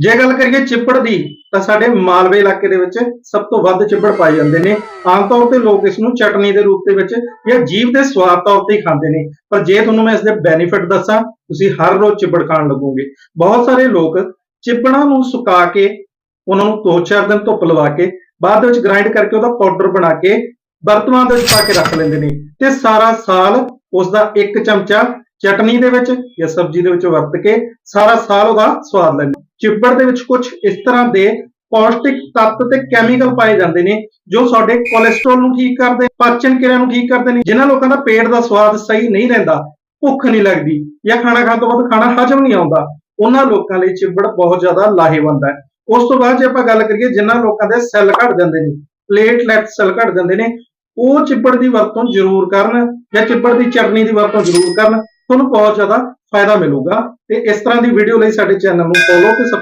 ਜੇ ਗੱਲ ਕਰੀਏ ਚਿੱਬੜ ਦੀ, ਤਾਂ ਸਾਡੇ ਮਾਲਵੇ ਇਲਾਕੇ ਦੇ ਵਿੱਚ ਸਭ ਤੋਂ ਵੱਧ ਚਿੱਬੜ ਪਾਏ ਜਾਂਦੇ ਨੇ। ਆਮ ਤੌਰ ਤੇ ਲੋਕ ਇਸ ਨੂੰ ਚਟਨੀ ਦੇ ਰੂਪ ਦੇ ਵਿੱਚ ਜਾਂ ਜੀਭ ਦੇ ਸਵਾਦ ਤੌਰ ਤੇ ਹੀ ਖਾਂਦੇ ਨੇ। ਪਰ ਜੇ ਤੁਹਾਨੂੰ ਮੈਂ ਇਸ ਦੇ ਬੈਨੀਫਿਟ ਦੱਸਾਂ, ਤੁਸੀਂ ਹਰ ਰੋਜ਼ ਚਿੱਬੜ ਖਾਣ ਲੱਗੋਗੇ। ਬਹੁਤ ਸਾਰੇ ਲੋਕ ਚਿੱਬੜਾਂ ਨੂੰ ਸੁਕਾ ਕੇ, ਉਹਨਾਂ ਨੂੰ ਦੋ ਚਾਰ ਦਿਨ ਧੁੱਪ ਲਵਾ ਕੇ, ਬਾਅਦ ਦੇ ਵਿੱਚ ਗ੍ਰਾਈਂਡ ਕਰਕੇ ਉਹਦਾ ਪਾਊਡਰ ਬਣਾ ਕੇ ਵਰਤਮਾਨ ਦੇ ਵਿੱਚ ਪਾ ਕੇ ਰੱਖ ਲੈਂਦੇ ਨੇ। ਤੇ ਸਾਰਾ ਸਾਲ ਉਸ ਦਾ ਇੱਕ ਚਮਚਾ ਚਟਨੀ ਦੇ ਵਿੱਚ ਜਾਂ ਸਬਜ਼ੀ ਦੇ ਵਿੱਚ ਵਰਤ ਕੇ ਸਾਰਾ ਸਾਲ ਉਹਦਾ ਸਵਾਦ ਲੈਂਦੇ ਚਿੱਬੜ ਦੇ ਵਿੱਚ ਕੁਝ ਇਸ ਤਰ੍ਹਾਂ ਦੇ ਪੌਸ਼ਟਿਕ ਤੱਤ ਤੇ ਕੈਮੀਕਲ ਪਾਏ ਜਾਂਦੇ ਨੇ, ਜੋ ਸਾਡੇ ਕੋਲੇਸਟ੍ਰੋਲ ਨੂੰ ਠੀਕ ਕਰਦੇ ਪਾਚਨ ਕਿਰਿਆ ਨੂੰ ਠੀਕ ਕਰਦੇ ਨੇ, ਜਿਨ੍ਹਾਂ ਲੋਕਾਂ ਦਾ ਪੇਟ ਦਾ ਸਵਾਦ ਸਹੀ ਨਹੀਂ ਰਹਿੰਦਾ, ਭੁੱਖ ਨਹੀਂ ਲੱਗਦੀ ਜਾਂ ਖਾਣਾ ਖਾਣ ਤੋਂ ਬਾਅਦ ਖਾਣਾ ਹਜਮ ਨਹੀਂ ਆਉਂਦਾ, ਉਹਨਾਂ ਲੋਕਾਂ ਲਈ ਚਿੱਬੜ ਬਹੁਤ ਜ਼ਿਆਦਾ ਲਾਹੇਵੰਦ ਹੈ। ਉਸ ਤੋਂ ਬਾਅਦ ਜੇ ਆਪਾਂ ਗੱਲ ਕਰੀਏ ਜਿਨ੍ਹਾਂ ਲੋਕਾਂ ਦੇ ਸੈੱਲ ਘਟ ਜਾਂਦੇ ਨੇ ਪਲੇਟਲੈਟ ਸੈੱਲ ਘਟ ਜਾਂਦੇ ਨੇ, ਉਹ ਚਿੱਬੜ ਦੀ ਵਰਤੋਂ ਜ਼ਰੂਰ ਕਰਨ ਜਾਂ ਚਿੱਬੜ ਦੀ ਚਟਨੀ ਦੀ ਵਰਤੋਂ ਜ਼ਰੂਰ ਕਰਨ, ਤੁਹਾਨੂੰ ਬਹੁਤ ਜ਼ਿਆਦਾ ਫਾਇਦਾ ਮਿਲੂਗਾ ਤੇ ਇਸ ਤਰ੍ਹਾਂ ਦੀ ਵੀਡੀਓ ਲਈ ਸਾਡੇ ਚੈਨਲ ਨੂੰ ਫੋਲੋ ਤੇ subscribe